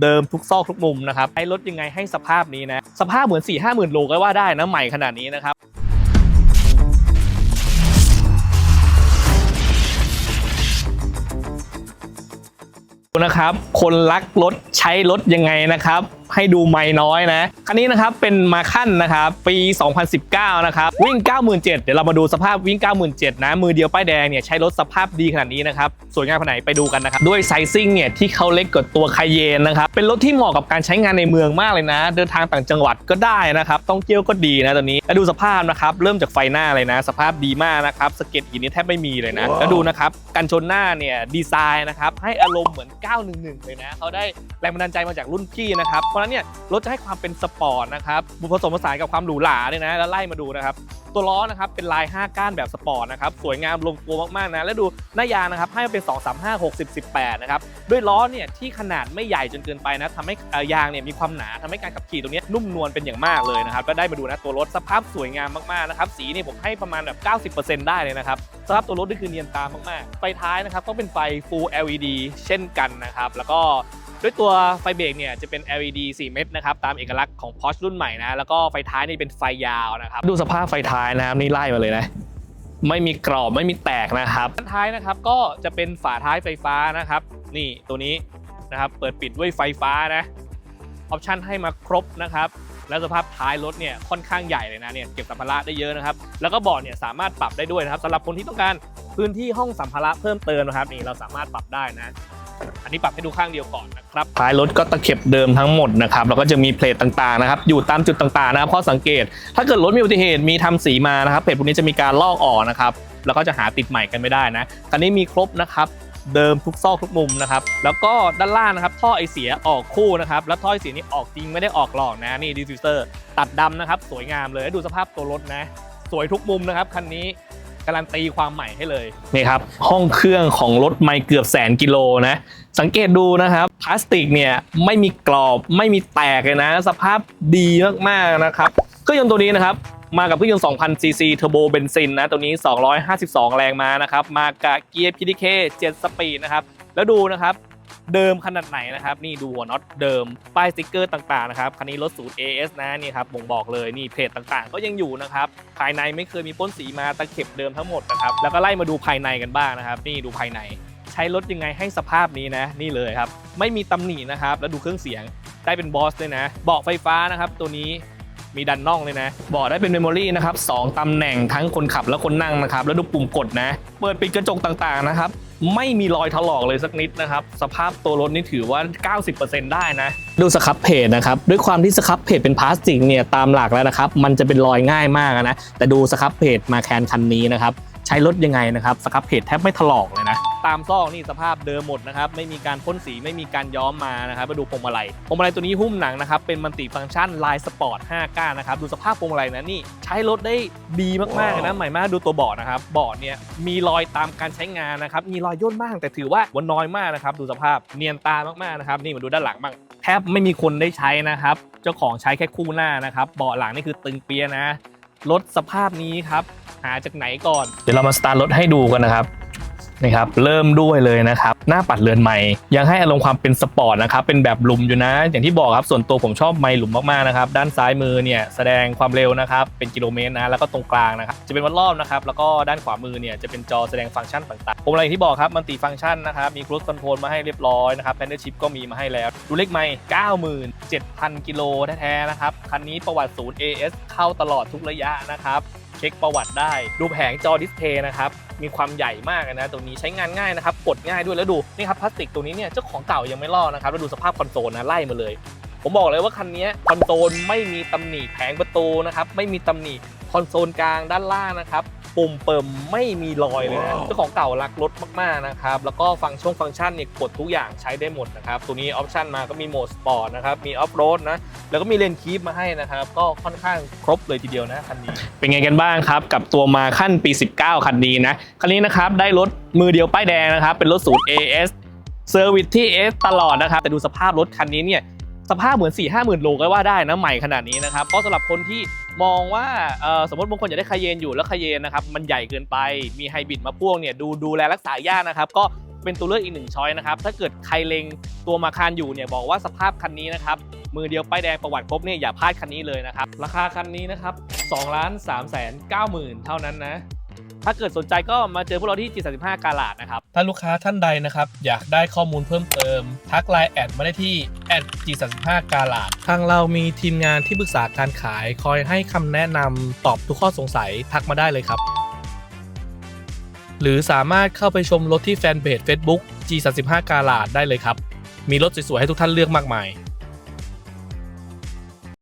เดิมทุกซอกทุกมุมนะครับใช้รถยังไงให้สภาพนี้นะ สภาพเหมือน4 5 0 0 0 0โลก็ว่าได้นะใหม่ขนาดนี้นะครับนะครับ คนรักรถใช้รถยังไงนะครับ ให้ดูไม่น้อยนะ คันนี้นะครับเป็นมาขั้นนะครับปี 2019 นะครับวิ่ง 97,000 เดี๋ยวเรามาดูสภาพวิ่ง 97,000 นะ มือเดียวป้ายแดงเนี่ยใช้รถสภาพดีขนาดนี้นะครับสวยงามขนาดไหนไปดูกันนะครับด้วยไซซิ่งเนี่ยที่เขาเล็กกว่าตัวคาเยนนะครับเป็นรถที่เหมาะกับการใช้งานในเมืองมากเลยนะ เดินทางต่างจังหวัดก็ได้นะครับต้องเที่ยวก็ดีนะตัวนี้แล้วดูสภาพนะครับเริ่มจากไฟหน้าเลยนะ สภาพดีมากนะครับสเก็ตหินนี่แทบไม่มีเลยนะแล้วดูนะครับกันชนหน้าเนี่ยดีไซน์นะครับให้อารมณ์เหมือน 911 เลยนะเขาได้แรงบันดาลใจมาจากรุ่นพี่นะครับเพราะนั้นเนี่ยรถจะให้ความเป็นสปอร์ตนะครับบุผสมผสานกับความหรูหราเนี่ยนะแล้วไล่มาดูนะครับตัวล้อนะครับเป็นลาย 5 ก้านแบบสปอร์ตนะครับสวยงามลงตัวมากๆนะแล้วดูหน้ายางนะครับให้มาเป็น 2 3 5 60 18นะครับด้วยล้อเนี่ยที่ขนาดไม่ใหญ่จนเกินไปนะทำให้อ่อยางเนี่ยมีความหนาทำให้การขับขี่ตรงนี้นุ่มนวลเป็นอย่างมากเลยนะครับก็ได้มาดูนะตัวรถสภาพสวยงามมากๆนะครับสีนี่ผมให้ประมาณแบบ 90%ได้เลยนะครับสภาพตัวรถนี่คือเนียนตามากๆไฟท้ายนะครับก็เป็นไฟ Full LED เช่นกันนะครับแล้วก็ ด้วยตัวไฟเบรกเนี่ยจะเป็น LED 4 เม็ดนะครับตามเอกลักษณ์ของ Porsche รุ่นใหม่นะแล้วก็ไฟท้ายนี่เป็นไฟยาวนะครับดูสภาพไฟท้ายนะครับนี่ไล่มาเลยนะไม่มีกรอบไม่มีแตกนะครับด้านท้ายนะครับก็จะเป็นฝาท้ายไฟฟ้านะครับ นี่ตัวนี้นะครับเปิดปิดด้วยไฟฟ้านะออปชันให้มาครบนะครับแล้วสภาพท้ายรถเนี่ยค่อนข้างใหญ่เลยนะเนี่ยเก็บสัมภาระได้เยอะนะครับ แล้วก็เบาะเนี่ยสามารถปรับได้ด้วยนะครับสำหรับคนที่ต้องการพื้นที่ห้องสัมภาระเพิ่มเติมนะครับนี่เราสามารถปรับได้นะ อันนี้ปรับให้ดูข้างเดียวก่อนนะครับท้ายรถก็ตะเข็บเดิมทั้งหมดนะครับแล้วก็จะมีเพลทต่างๆนะครับอยู่ตามจุดต่างๆนะครับข้อสังเกต ถ้าเกิดรถมีอุบัติเหตุมีทำสีมานะครับเพจพวกนี้จะมีการลอกออกนะครับแล้วก็จะหาติดใหม่กันไม่ได้นะคันนี้มีครบนะครับเดิมทุกซอกทุกมุมนะครับแล้วก็ด้านล่างนะครับท่อไอเสียออกคู่นะครับแล้วท่อไอเสียนี่ออกจริงไม่ได้ออกหลอกนะนี่ดิฟฟิวเซอร์ตัดดำนะครับสวยงามเลยดูสภาพตัวรถนะ สวยทุกมุมนะครับคันนี้ การันตีความใหม่ให้เลยนี่ครับห้องเครื่องของรถไม่เกือบแสนกิโลนะ สังเกตดูนะครับพลาสติกเนี่ยไม่มีกรอบไม่มีแตกเลยนะ สภาพดีมากๆนะครับเครื่องยนต์ตัวนี้นะครับมากับเครื่องยนต์2,000 ซีซีเทอร์โบเบนซินนะตัวนี้ 252 แรงม้านะครับ มากับเกียร์ PDK 7สปีดนะครับ แล้วดูนะครับ เดิมขนาดไหนนะครับ นี่ดูหัวน็อตเดิม ป้ายสติกเกอร์ต่างๆนะครับ คันนี้รถสูตร AS นะนี่ครับบ่งบอกเลยนี่เพจต่างๆ ก็ยังอยู่นะครับ ภายในไม่เคยมีป้นสีมาตะเข็บเดิมทั้งหมดนะครับ แล้วก็ไล่มาดูภายในกันบ้างนะครับ นี่ดูภายใน ใช้รถยังไงให้สภาพนี้นะ นี่เลยครับ ไม่มีตำหนินะครับ แล้วดูเครื่องเสียง ได้เป็นบอสเลยนะ เบาะไฟฟ้านะครับ ตัวนี้ มีดันน่องเลยนะบอกได้เป็นเมมโมรีนะครับสองตำแหน่งทั้งคนขับและคนนั่งนะครับ แล้วดูปุ่มกดนะ เปิดปิดกระจกต่างๆนะครับ ไม่มีรอยถลอกเลยสักนิดนะครับ สภาพตัวรถนี่ถือว่า 90%ได้นะ ดูสครับเพจนะครับ ด้วยความที่สครับเพจเป็นพลาสติกเนี่ยตามหลักแล้วนะครับ มันจะเป็นรอยง่ายมากนะ แต่ดูสครับเพจมาแคนคันนี้นะครับ ใช้รถยังไงนะครับ สครับเพจแทบไม่ถลอกเลยนะ ตามซอกนี่สภาพเดิมหมดนะครับไม่มีการพ่นสีไม่มีการย้อมมานะครับมาดูพวงมาลัยพวงมาลัยตัวนี้หุ้มหนังนะครับเป็นมัลติฟังก์ชันลายสปอร์ต5ก้านนะครับดูสภาพพวงมาลัยนะนี่ใช้รถได้ดีมากๆนะใหม่มากดูตัวเบาะนะครับเบาะเนี่ยมีรอยตามการใช้งานนะครับมีรอยย่นบ้างแต่ถือว่าวันน้อยมากนะครับดูสภาพเนียนตามากๆนะครับนี่มาดูด้านหลังบ้างแทบไม่มีคนได้ใช้นะครับเจ้าของใช้แค่คู่หน้านะครับเบาะหลังนี่คือตึงเปียนะรถสภาพนี้ครับหาจากไหนก่อน เดี๋ยวเรามาสตาร์ทรถให้ดูกันนะครับ นี่ครับเริ่มด้วยเลยนะครับหน้าปัดเรือนใหม่ยังให้อารมณ์ความเป็นสปอร์ตนะครับเป็นแบบหลุมอยู่นะ อย่างที่บอกครับส่วนตัวผมชอบไมล์หลุมมากๆนะครับด้านซ้ายมือเนี่ยแสดงความเร็วนะครับเป็นกิโลเมตรนะแล้วก็ตรงกลางนะครับจะเป็นวัดรอบนะครับแล้วก็ด้านขวามือเนี่ยจะเป็นจอแสดงฟังก์ชันต่างๆผมอะไรอย่างที่บอกครับมันติฟังก์ชันนะครับมีครู i คอนโทรลมาให้เรียบร้อยนะครับแพนเดอร์ชิพก็มีมาให้แล้ว ดูเลขไม่97,000 กิโลแท้ๆนะครับคันนี้ประวัติศูนย์ AS เข้าตลอดทุกระยะนะครับเช็คประวัติได้ ดูแผงจอดิสเพย์นะครับ มีความใหญ่มากนะตัวนี้ใช้งานง่ายนะครับกดง่ายด้วยแล้วดูนี่ครับพลาสติกตัวนี้เนี่ยเจ้าของเก่ายังไม่ลอกนะครับแล้วดูสภาพคอนโซลนะไล่มาเลย ผมบอกเลยว่าคันนี้คอนโซลไม่มีตำหนิแผงประตูนะครับ ไม่มีตำหนิคอนโซลกลางด้านล่างนะครับปุ่มเปิมไม่มีรอยเลยนะเจ้าของเก่ารักรถมากๆนะครับ แล้วก็ฟังก์ชันฟังก์ชันเนี่ยกดทุกอย่างใช้ได้หมดนะครับ ตัวนี้ออปชันมาก็มีโหมดสปอร์ตนะครับ มีออฟโรดนะ แล้วก็มีเลนคีปมาให้นะครับ ก็ค่อนข้างครบเลยทีเดียวนะคันนี้ เป็นไงกันบ้างครับ กับตัวมาขั้นปี 19 คันนี้นะ คันนี้นะครับได้รถมือเดียวป้ายแดงนะครับ เป็นรถศูนย์ AS เซอร์วิสที่ AS ตลอดนะครับ แต่ดูสภาพรถคันนี้เนี่ย สภาพเหมือน4 5 0 0 0 0โลก็ว่าได้นะใหม่ขนาดนี้นะครับเพราะสำหรับคนที่มองว่าสมมติบางคนอยากได้คาเยนอยู่แล้วคาเยนนะครับมันใหญ่เกินไปมีไฮบริดมาพ่วงเนี่ยดูดูแลรักษายากนะครับก็เป็นตัวเลือกอีกหนึ่งช้อยนะครับถ้าเกิดใครเล็งตัวมาคานอยู่เนี่ยบอกว่าสภาพคันนี้นะครับมือเดียวป้ายแดงประวัติครบเนี่ยอย่าพลาดคันนี้เลยนะครับราคาคันนี้นะครับ2ล้าน3แสน9หมื่นเท่านั้นนะ ถ้าเกิดสนใจก็มาเจอพวกเราที่ G35 กาลาดนะครับ ถ้าลูกค้าท่านใดนะครับ อยากได้ข้อมูลเพิ่มเติม ทักไลน์แอดมาได้ที่แอด G35 กาลาดทางเรามีทีมงานที่ปรึกษาการขาย คอยให้คำแนะนำตอบทุกข้อสงสัยทักมาได้เลยครับ หรือสามารถเข้าไปชมรถที่แฟนเพจ Facebook G35 กาลาดได้เลยครับ มีรถสวยๆให้ทุกท่านเลือกมากมาย